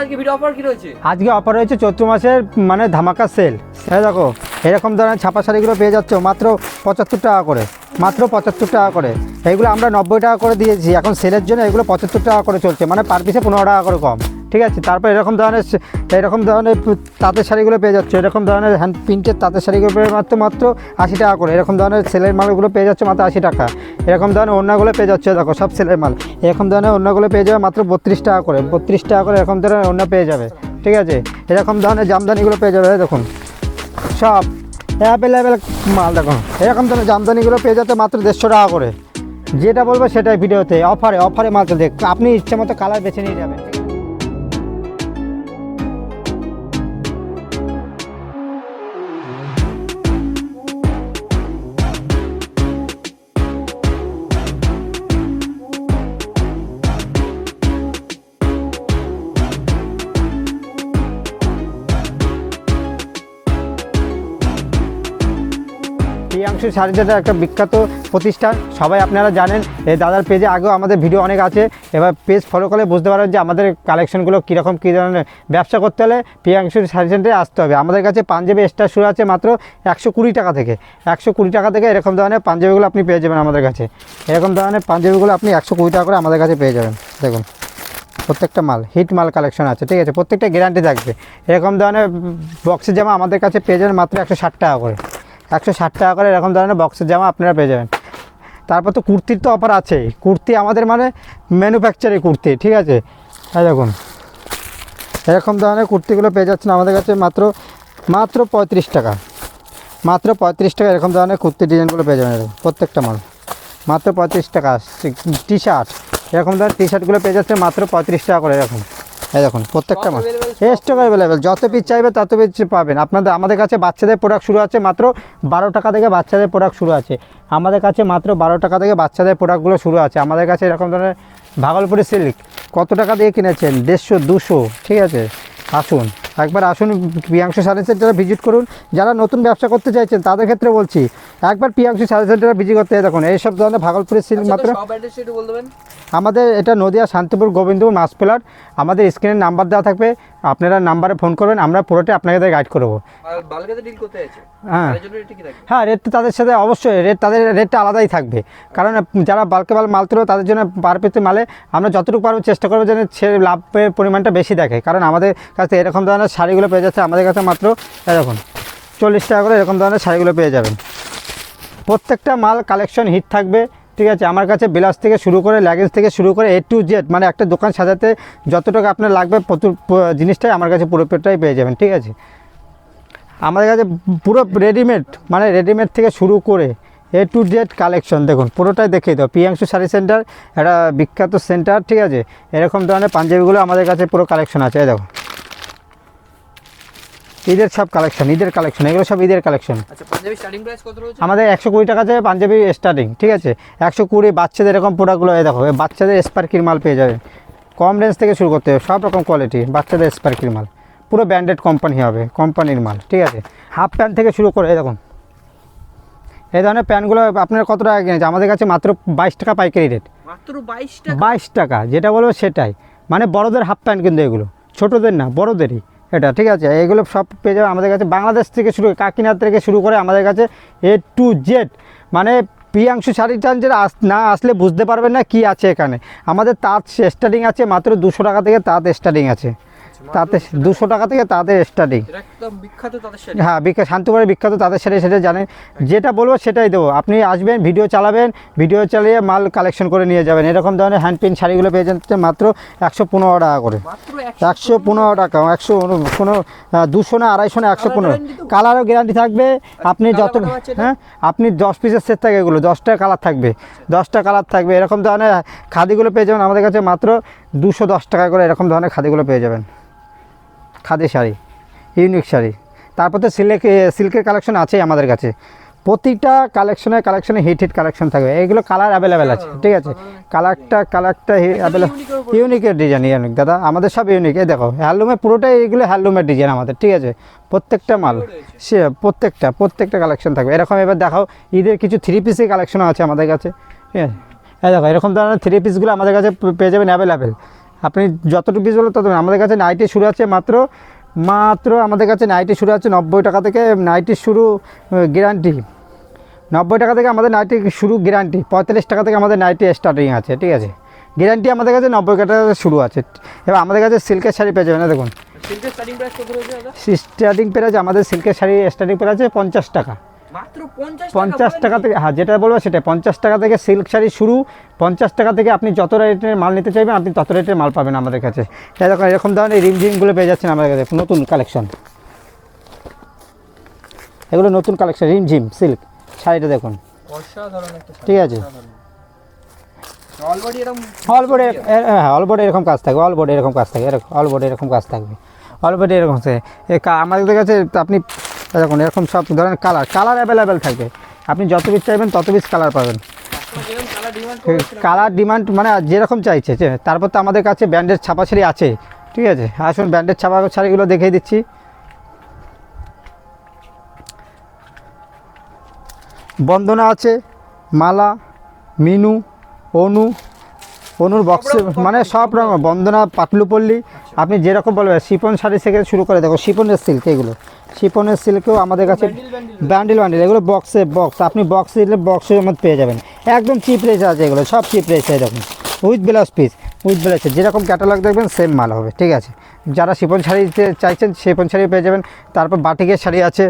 আজকে video offer চৈত্র মাসের মানে ধামাকা সেল হ্যাঁ দেখো, এরকম ধরনের ছাপা শাড়িগুলো পেয়ে যাচ্ছ মাত্র পঁচাত্তর টাকা করে, মাত্র পঁচাত্তর টাকা করে। এইগুলো আমরা নব্বই টাকা করে দিয়েছি, এখন সেলের জন্য এগুলো পঁচাত্তর টাকা করে চলছে মানে পার পিসে পনেরো টাকা করে কম। ঠিক আছে? তারপর এরকম ধরনের এরকম ধরনের তাঁতের শাড়িগুলো পেয়ে যাচ্ছে। এরকম ধরনের হ্যান্ড প্রিন্টের তাঁতের শাড়িগুলো পেয়ে মাত্র মাত্র আশি টাকা করে। এরকম ধরনের সেলের মালগুলো পেয়ে যাচ্ছে মাত্র আশি টাকা। এরকম ধরনের অন্যগুলো পেয়ে যাচ্ছে, দেখো সব সেলের মাল। এরকম ধরনের অন্যগুলো পেয়ে যাবে মাত্র বত্রিশ টাকা করে। বত্রিশ টাকা করে এরকম ধরনের অন্য পেয়ে যাবে। ঠিক আছে? এরকম ধরনের জামদানিগুলো পেয়ে যাবে, দেখুন। সব অ্যাভেলেবেল মাল দেখুন এরকম ধরনের জামদানিগুলো পেয়ে যাচ্ছে মাত্র দেড়শো টাকা করে। যেটা বলব সেটাই ভিডিওতে। অফারে অফারে মাল চলছে। আপনি ইচ্ছে মতো কালার বেছে নিয়ে যাবেন। প্রিয়াংশু শাড়িটা একটা বিখ্যাত প্রতিষ্ঠান। সবাই আপনারা জানেন, এই দাদার পেজে আগেও আমাদের ভিডিও অনেক আছে। এবার পেজ ফলো করলে বুঝতে পারেন যে আমাদের কালেকশনগুলো কীরকম, কী ধরনের ব্যবসা করতে হলে প্রিয়াংশু শাড়ি সেন্টারে আসতে হবে। আমাদের কাছে পাঞ্জাবি এক্সট্রা শুরু আছে মাত্র একশো কুড়ি টাকা থেকে। একশো কুড়ি টাকা থেকে এরকম ধরনের পাঞ্জাবিগুলো আপনি পেয়ে যাবেন আমাদের কাছে। এরকম ধরনের পাঞ্জাবিগুলো আপনি একশো কুড়ি টাকা করে আমাদের কাছে পেয়ে যাবেন। দেখুন, প্রত্যেকটা মাল হিট মাল কালেকশন আছে, ঠিক আছে? প্রত্যেকটা গ্যারান্টি থাকবে। এরকম ধরনের বক্সের জামা আমাদের কাছে পেয়ে যাবেন মাত্র একশো ষাট টাকা করে। একশো ষাট টাকা করে এরকম ধরনের বক্সের জামা আপনারা পেয়ে যাবেন। তারপর তো কুর্তির তো অফার আছেই। কুর্তি আমাদের মানে ম্যানুফ্যাকচারি কুর্তি, ঠিক আছে? হ্যাঁ দেখুন। এরকম ধরনের কুর্তিগুলো পেয়ে যাচ্ছেন আমাদের কাছে মাত্র মাত্র পঁয়ত্রিশ টাকা। মাত্র পঁয়ত্রিশ টাকা এরকম ধরনের কুর্তি ডিজাইনগুলো পেয়ে যাবেন প্রত্যেকটা মাল। মাত্র পঁয়ত্রিশ টাকা টি শার্ট এরকম ধরনের টি শার্টগুলো পেয়ে যাচ্ছে মাত্র পঁয়ত্রিশ টাকা করে এরকম। এই দেখুন প্রত্যেকটা মাছ স্টক অ্যাভেলেবেল যত পিস চাইবে তত পিস পাবেন। আপনাদের আমাদের কাছে বাচ্চাদের প্রোডাক্ট শুরু আছে মাত্র বারো টাকা থেকে বাচ্চাদের প্রোডাক্ট শুরু আছে। আমাদের কাছে মাত্র বারো টাকা থেকে বাচ্চাদের প্রোডাক্টগুলো শুরু আছে। আমাদের কাছে এরকম ধরনের ভাগলপুরি সিল্ক কত টাকা দিয়ে কিনেছেন? দেড়শো দুশো ঠিক আছে? আসুন। একবার আসুন প্রিয়াংশু সার্ভিস সেন্টারে ভিজিট করুন। যারা নতুন ব্যবসা করতে চাইছেন তাদের ক্ষেত্রে বলছি একবার প্রিয়াংশু সার্ভিস সেন্টারে ভিজিট করতে দেখুন। এইসব ধরনের ভাগলপুরি সিল্ক মাত্র। সব অ্যাড্রেস একটু বলতে দেবেন। আমাদের এটা নদিয়া শান্তিপুর গোবিন্দপুর মাস প্লাট। আমাদের স্ক্রিনে নাম্বার দেওয়া থাকবে। আপনারা নাম্বারে ফোন করবেন আমরা পুরোটাই আপনাদের গাইড করব হ্যাঁ। হ্যাঁ রেট তো তাদের সাথে অবশ্যই রেট তাদের রেটটা আলাদাই থাকবে। কারণ যারা বালকে মাল মাল তুলো তাদের জন্য পার পিতে মালে আমরা যতটুকু পারব চেষ্টা করব যেন সে লাভের পরিমাণটা বেশি দেখে। কারণ আমাদের কাছে এরকম ধরনের শাড়িগুলো পেয়ে যাচ্ছে আমাদের কাছে মাত্র এরকম চল্লিশ টাকা করে এরকম ধরনের শাড়িগুলো পেয়ে যাবেন। প্রত্যেকটা মাল কালেকশন হিট থাকবে, ঠিক আছে? আমার কাছে বিলাস থেকে শুরু করে ল্যাগেজ থেকে শুরু করে এ টু জেড মানে একটা দোকান সাজাতে যতটুকু আপনার লাগবে, প্রচুর জিনিসটাই আমার কাছে পুরো পেটটাই পেয়ে যাবেন, ঠিক আছে? আমাদের কাছে পুরো রেডিমেড মানে রেডিমেড থেকে শুরু করে এ টু জেড কালেকশন, দেখুন, পুরোটাই দেখিয়ে দাও। প্রিয়াংশু শাড়ি সেন্টার একটা বিখ্যাত সেন্টার ঠিক আছে? এরকম ধরনের পাঞ্জাবিগুলো আমাদের কাছে পুরো কালেকশন আছে, এই দেখো ঈদের সব কালেকশন ঈদের কালেকশন এগুলো সব ঈদের কালেকশন আচ্ছা রয়েছে? আমাদের একশো কুড়ি টাকা থেকে পাঞ্জাবি স্টার্টিং ঠিক আছে? একশো কুড়ি বাচ্চাদের এরকম প্রোডাক্টগুলো দেখো বাচ্চাদের স্পার্কির মাল পেয়ে যাবে। কম রেঞ্জ থেকে শুরু করতে হবে সব রকম কোয়ালিটি বাচ্চাদের স্পার্কির মাল। পুরো ব্র্যান্ডেড কোম্পানি হবে কোম্পানির মাল ঠিক আছে? হাফ প্যান্ট থেকে শুরু করে দেখুন। এই ধরনের প্যান্টগুলো আপনার কত টাকা কিনেছে আমাদের কাছে মাত্র বাইশ টাকা পাইকারি রেট মাত্র বাইশ টাকা? বাইশ টাকা যেটা বলব সেটাই। মানে বড়দের হাফ প্যান্ট কিন্তু এগুলো ছোটোদের না বড়দেরই। এটা, ঠিক আছে? এগুলো সব পেয়ে যাবে আমাদের কাছে বাংলাদেশ থেকে শুরু কাকিনার থেকে শুরু করে আমাদের কাছে এ টু জেড মানে প্রিয়াংশু শাড়ি যেটা আস, না আসলে বুঝতে পারবেন না কি আছে এখানে। আমাদের তাঁত স্টার্টিং আছে মাত্র দুশো টাকা থেকে তাঁত স্টার্টিং আছে। তাতে দুশো টাকা। থেকে তাদের স্টার্টিং হ্যাঁ বিখ্যাত শান্তিপুরের বিখ্যাত তাদের সাথে সেটা জানেন। যেটা বলব সেটাই দেবো। আপনি আসবেন ভিডিও চালাবেন ভিডিও চালিয়ে মাল কালেকশন করে নিয়ে যাবেন। এরকম ধরনের হ্যান্ড শাড়িগুলো পেয়ে যাচ্ছে মাত্র একশো পনেরো টাকা করে। একশো পনেরো টাকা একশো কোনো দুশো না আড়াইশো না একশো পনেরো। কালারও গ্যারান্টি থাকবে। আপনি যত? হ্যাঁ আপনি দশ পিসের সেট থাকে এগুলো দশটা কালার থাকবে। দশটা কালার থাকবে। এরকম ধরনের খাদিগুলো পেয়ে যাবেন। আমাদের কাছে মাত্র দুশো দশ টাকা করে এরকম ধরনের খাদিগুলো পেয়ে যাবেন। খাদি শাড়ি, ইউনিক শাড়ি। তারপর তো সিল্ক, সিল্কের কালেকশন আছেই আমাদের কাছে। প্রতিটা কালেকশনে কালেকশনে হিট হিট কালেকশন থাকবে। এইগুলো কালার অ্যাভেলেবেল আছে, ঠিক আছে? কালারটা কালারটা অ্যাভেলেবেল ইউনিকের ডিজাইন ইউনিক দাদা, আমাদের সব ইউনিক এই দেখো হ্যান্ডলুমে পুরোটাই এগুলো হ্যান্ডলুমের ডিজাইন আমাদের, ঠিক আছে? প্রত্যেকটা মাল, সে প্রত্যেকটা প্রত্যেকটা কালেকশন থাকবে। এরকম এবার দেখাও, ঈদের কিছু থ্রি পিসের কালেকশনও আছে আমাদের কাছে, ঠিক আছে? এই দেখো, এরকম ধরনের থ্রি পিসগুলো আমাদের কাছে পেয়ে যাবেন অ্যাভেলেবেল আপনি যতটুকু পিস বলো তত আমাদের কাছে নাইটি শুরু আছে মাত্র মাত্র আমাদের কাছে নাইটি শুরু আছে নব্বই টাকা থেকে নাইটি শুরু গ্যারান্টি নব্বই টাকা থেকে আমাদের নাইটি শুরু গ্যারান্টি পঁয়তাল্লিশ টাকা থেকে আমাদের নাইটি স্টার্টিং আছে ঠিক আছে? গ্যারান্টি আমাদের কাছে নব্বই টাকা থেকে শুরু আছে। এবার আমাদের কাছে সিল্কের শাড়ি পেয়ে যাবে না দেখুন। স্টার্টিং প্রাইস আমাদের সিল্কের শাড়ি স্টার্টিং প্রাইস আছে পঞ্চাশ টাকা। পঞ্চাশ টাকা থেকে হ্যাঁ যেটা বলব সেটা পঞ্চাশ টাকা থেকে সিল্ক শাড়ি শুরু। পঞ্চাশ টাকা থেকে আপনি যত রেটের মাল নিতে চাইবেন আপনি তত রেটের মাল পাবেন আমাদের কাছে। এরকম এরকম ধরনের রিমঝিমগুলো পেয়ে যাচ্ছেন আমাদের কাছে। নতুন কালেকশন। এগুলো নতুন কালেকশন রিমঝিম সিল্ক। শাড়িটা দেখুন। ঠিক আছে। অলরেডি অল বোর্ডে হ্যাঁ অলবোর্ডে এরকম কাজ থাকবে অল বোর্ডে এরকম কাজ থাকবে এরকম এরকম কাজ থাকবে। অল বোর্ডে এরকম আছে আমাদের কাছে আপনি দেখুন, এরকম সব ধরনের কালার কালার অ্যাভেলেবেল থাকবে আপনি যত পিস চাইবেন, তত পিস কালার পাবেন। কালার ডিমান্ড মানে যেরকম চাইছে তারপর তো আমাদের কাছে ব্র্যান্ডের ছাপা শাড়ি আছে, ঠিক আছে? আসুন, ব্র্যান্ডের ছাপা শাড়িগুলো দেখিয়ে দিচ্ছি। বন্দনা আছে, মালা, মিনু, অনু অনুর বক্সে মানে সব রকম বন্দনা পাটলুপল্লি আপনি যেরকম বলবেন শিপন শাড়ি থেকে শুরু করে দেখো শিপনের সিল্ক এগুলো। শিপনের সিল্কেও আমাদের কাছে ব্যান্ডেল ব্যান্ডেল ব্যান্ডেল। ব্যান্ডেল এগুলো বক্সে বক্স আপনি বক্সে দিলে বক্সের মধ্যে পেয়ে যাবেন। একদম চিপ রেস আছে এগুলো সব চিপ রেসে দেখুন। With blouse piece with blouse যেরকম ক্যাটালগ দেখবেন সেম মাল হবে ঠিক আছে? যারা শিপন শাড়িতে চাইছেন শিপন শাড়ি পেয়ে যাবেন। তারপর বাটিকের শাড়ি আছে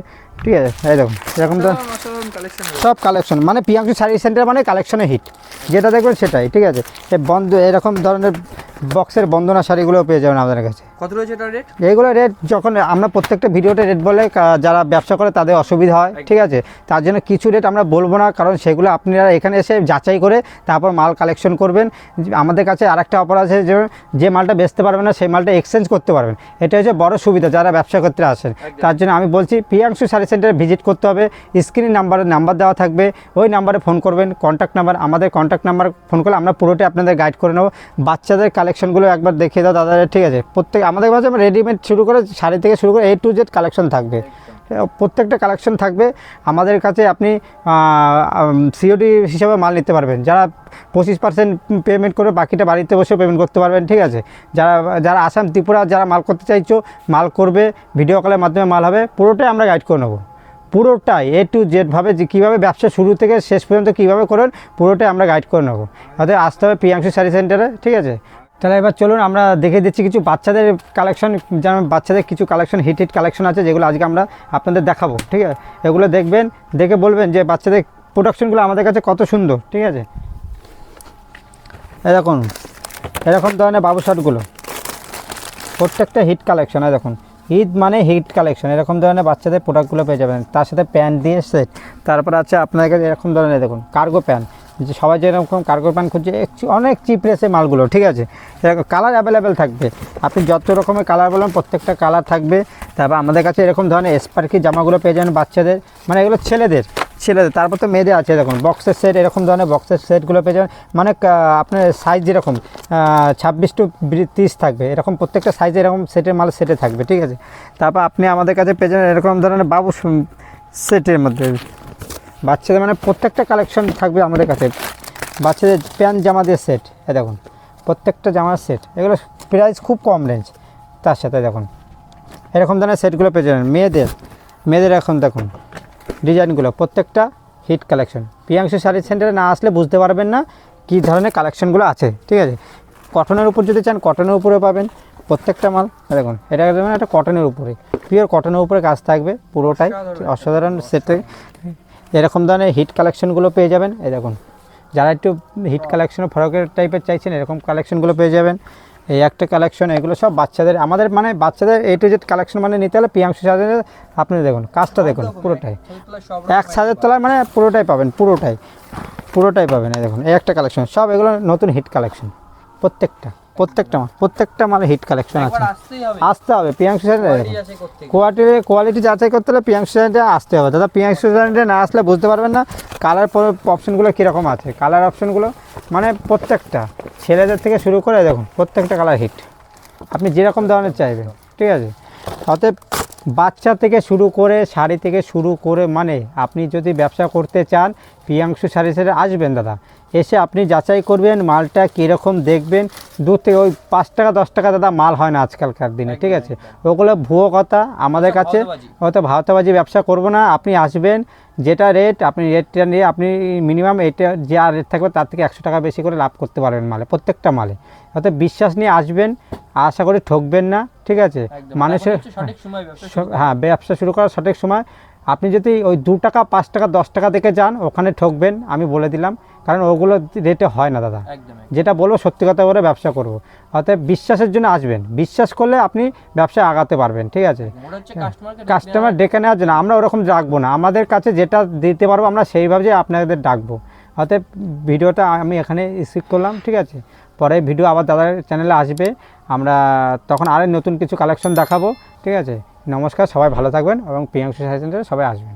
ঠিক আছে এই দেখুন এরকম তো সব কালেকশন মানে প্রিয়াঙ্কু শাড়ি সেন্টার মানে কালেকশনে হিট যেটা দেখবেন সেটাই ঠিক আছে? এই বন্ধ এরকম ধরনের বক্সের বন্দনা শাড়িগুলো পেয়ে যাবেন আপনাদের কাছে। কত রয়েছে এটা রেট এইগুলো রেট যখন আমরা প্রত্যেকটা ভিডিওতে রেট বলে যারা ব্যবসা করে তাদের অসুবিধা হয় ঠিক আছে? তার জন্য কিছু রেট আমরা বলব না কারণ সেগুলো আপনারা এখানে এসে যাচাই করে তারপর মাল কালেকশন করবেন। আমাদের কাছে আরেকটা অফার আছে যে যে মালটা বেচতে পারবেন না সেই মালটা এক্সচেঞ্জ করতে পারবেন। এটা হচ্ছে বড় সুবিধা যারা ব্যবসা করতে আসেন। তার জন্য আমি বলছি প্রিয়াংশু শাড়ি সেন্টারে ভিজিট করতে হবে। স্ক্রিন নাম্বারে, নাম্বার দেওয়া থাকবে। ওই নাম্বারে ফোন করবেন। কন্ট্যাক্ট নাম্বার আমাদের কন্ট্যাক্ট নাম্বার ফোন করলে আমরা পুরোটাই আপনাদের গাইড করে নেব। বাচ্চাদের কালেকশনগুলো একবার দেখিয়ে দাও দাদা ঠিক আছে? প্রত্যেক, আমাদের কাছে রেডিমেড শুরু করে, শাড়ি থেকে শুরু করে এ টু জেড কালেকশন থাকবে। প্রত্যেকটা কালেকশন থাকবে। আমাদের কাছে আপনি সিওডি হিসাবে মাল নিতে পারবেন। যারা পঁচিশ পার্সেন্ট পেমেন্ট করে বাকিটা বাড়িতে বসে পেমেন্ট করতে পারবেন, ঠিক আছে? যারা যারা আসাম, ত্রিপুরা যারা মাল করতে চাইছো, মাল করবে ভিডিও কলের মাধ্যমে মাল হবে, পুরোটাই আমরা গাইড করে নেব। পুরোটাই এ টু জেডভাবে যে কীভাবে ব্যবসা শুরু থেকে শেষ পর্যন্ত কীভাবে করেন পুরোটাই আমরা গাইড করে নেব। অর্থাৎ আসতে হবে প্রিয়াংশু শাড়ি সেন্টারে ঠিক আছে? তাহলে এবার চলুন, আমরা দেখে দিচ্ছি কিছু বাচ্চাদের কালেকশন যেমন বাচ্চাদের কিছু কালেকশন হিট হিট কালেকশন আছে, যেগুলো আজকে আমরা আপনাদের দেখাবো, ঠিক আছে? এগুলো দেখবেন, দেখে বলবেন যে বাচ্চাদের প্রোডাকশনগুলো আমাদের কাছে কত সুন্দর, ঠিক আছে? এরকম এরকম ধরনের বাবু শার্টগুলো প্রত্যেকটা হিট কালেকশন দেখুন। হিট মানে হিট কালেকশন এরকম ধরনের বাচ্চাদের প্রোডাক্টগুলো পেয়ে যাবেন। তার সাথে প্যান্ট দিয়ে সেট তারপর আছে আপনাদের কাছে এরকম ধরনের, দেখুন কার্গো প্যান্ট যে সবাই যেরকম কার্গো প্যান্ট খুঁজছে অনেক চিপ রেসে মালগুলো, ঠিক আছে? এরকম কালার অ্যাভেলেবেল থাকবে। আপনি যত রকমের কালার বলবেন প্রত্যেকটা কালার থাকবে। তারপর আমাদের কাছে এরকম ধরনের স্পার্কি জামাগুলো পেয়ে যাবেন বাচ্চাদের মানে এগুলো ছেলেদের ছেলেদের। তারপর তো মেয়েদের আছে, দেখুন বক্সের সেট এরকম ধরনের বক্সের সেটগুলো পেয়ে যাবেন। মানে আপনার সাইজ যেরকম ছাব্বিশ টু তিরিশ থাকবে। এরকম প্রত্যেকটা সাইজে এরকম সেটের মাল সেটে থাকবে, ঠিক আছে? তারপর আপনি আমাদের কাছে পেয়ে যাবেন এরকম ধরনের বাবু সেটের মধ্যে। বাচ্চাদের মানে প্রত্যেকটা কালেকশন থাকবে আমাদের কাছে। বাচ্চাদের প্যান্ট জামা দিয়ে সেট এ দেখুন প্রত্যেকটা জামার সেট এগুলো প্রাইস খুব কম রেঞ্জ তার সাথে দেখুন। এরকম ধরনের সেটগুলো পেয়ে যাবেন। মেয়েদের মেয়েদের এখন দেখুন ডিজাইনগুলো প্রত্যেকটা হিট কালেকশন প্রিয়াংশু শাড়ি সেন্টারে না আসলে বুঝতে পারবেন না কী ধরনের কালেকশনগুলো আছে ঠিক আছে? কটনের উপর যদি চান কটনের উপরে পাবেন। প্রত্যেকটা মাল দেখুন এটা একটা কটনের উপরে। পিওর কটনের উপরে কাজ থাকবে পুরোটাই। অসাধারণ। অসাধারণ সেটে এরকম ধরনের হিট কালেকশনগুলো পেয়ে যাবেন। এই দেখুন, যারা একটু হিট কালেকশন ফরকের টাইপের চাইছেন, এরকম কালেকশনগুলো পেয়ে যাবেন। এই একটা কালেকশন এগুলো সব বাচ্চাদের, আমাদের মানে বাচ্চাদের এ টু জেড কালেকশন মানে নিতে হলে প্রিয়াংশু সাজের আপনি দেখুন, কাজটা দেখুন পুরোটাই। এক সাজের তলায় মানে পুরোটাই পাবেন, পুরোটাই। পুরোটাই পাবেন, এই দেখুন, এই একটা কালেকশন সব এগুলো নতুন হিট কালেকশন প্রত্যেকটা। প্রত্যেকটা মাল প্রত্যেকটা মালে হিট কালেকশন আছে। আসতে হবে প্রিয়াংশু সাজের কোয়ালিটি কোয়ালিটি কোয়ালিটি যাচাই করতে হলে পিয়াংশু সাইডে আসতে হবে। দাদা পিয়াংশু সাইডে না আসলে বুঝতে পারবেন না। কালার অপশনগুলো কীরকম আছে? কালার অপশনগুলো মানে প্রত্যেকটা। ছেলেদের থেকে শুরু করে দেখুন প্রত্যেকটা কালার হিট আপনি যেরকম ধরনের চাইবেন ঠিক আছে? অতএব বাচ্চা থেকে শুরু করে শাড়ি থেকে শুরু করে মানে আপনি যদি ব্যবসা করতে চান প্রিয়াংশু শাড়ি সেটা আসবেন দাদা। এসে আপনি যাচাই করবেন মালটা কীরকম দেখবেন। দু থেকে ওই পাঁচ টাকা দশ টাকা দাদা মাল হয় না আজকালকার দিনে ঠিক আছে? ওগুলো ভুয়ো কথা আমাদের কাছে হয়তো ভাওতাবাজি ব্যবসা করব না আপনি আসবেন যেটা রেট আপনি রেটটা নিয়ে আপনি মিনিমাম এটা যে আর রেট থাকবে তার থেকে একশো টাকা বেশি করে লাভ করতে পারবেন মালে প্রত্যেকটা মালে। অর্থাৎ বিশ্বাস নিয়ে আসবেন আশা করি ঠকবেন না ঠিক আছে? মানুষের হ্যাঁ ব্যবসা শুরু করার সঠিক সময়। আপনি যদি ওই দু টাকা পাঁচ টাকা দশ টাকা দেখে যান ওখানে ঠকবেন আমি বলে দিলাম। কারণ ওগুলো রেটে হয় না দাদা। যেটা বলব সত্যি কথা বলে ব্যবসা করব। অতএব বিশ্বাসের জন্য আসবেন। বিশ্বাস করলে আপনি ব্যবসা আগাতে পারবেন ঠিক আছে? কাস্টমার ডেকে নেওয়ার জন্য আমরা ওরকম ডাকবো না। আমাদের কাছে যেটা দিতে পারব আমরা সেইভাবে আপনাদের ডাকবো। অতএব ভিডিওটা আমি এখানে স্কিপ করলাম ঠিক আছে? পরে ভিডিও আবার দাদার চ্যানেলে আসবে। আমরা তখন আরও নতুন কিছু কালেকশন দেখাবো ঠিক আছে? নমস্কার সবাই ভালো থাকবেন এবং প্রিয়াংশু সেন্টারে সবাই আসবেন।